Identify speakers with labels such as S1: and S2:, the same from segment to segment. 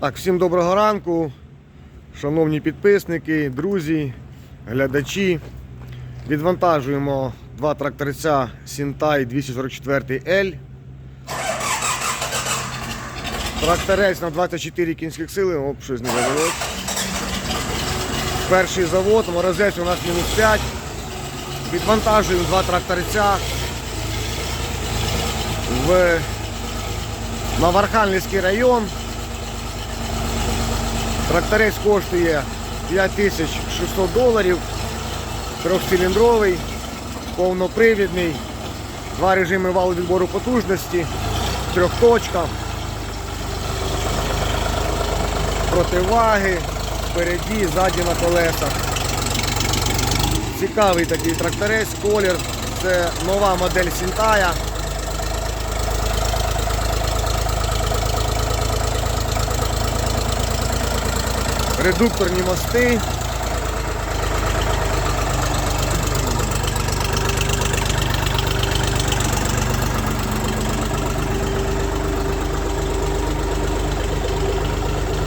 S1: Так, всім доброго ранку, шановні підписники, друзі, глядачі. Відвантажуємо два тракторця Сінтай 244L. Тракторець на 24 кінських сили, оп, щось не довелось. Перший завод, морозець у нас мінус 5. Відвантажуємо два тракторця в Наварханівський район. Тракторець коштує 5600 доларів, трьохциліндровий, повнопривідний, два режими валу відбору потужності, трьохточка, противаги, впереді, ззаді на колесах. Цікавий такий тракторець, колір, це нова модель Сінтая. Редукторні мости.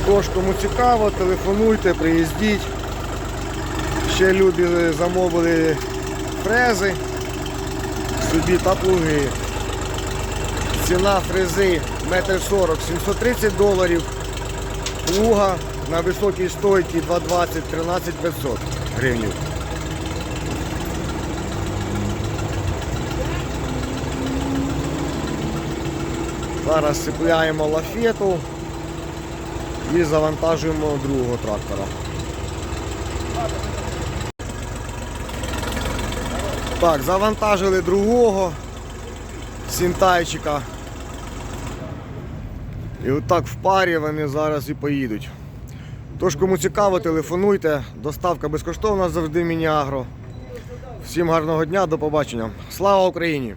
S1: Тож, кому цікаво, телефонуйте, приїздіть. Ще люди замовили фрези собі та плуги. Ціна фрези 1,40 м 730 доларів. Плуга на високій стойці 220 13 500 гривень. Зараз цепляємо лафету і завантажуємо другого трактора. Так, завантажили другого сінтайчика. І отак в парі вони зараз і поїдуть. Тож, кому цікаво, телефонуйте. Доставка безкоштовна завжди в Міні-Агро. Всім гарного дня, до побачення. Слава Україні!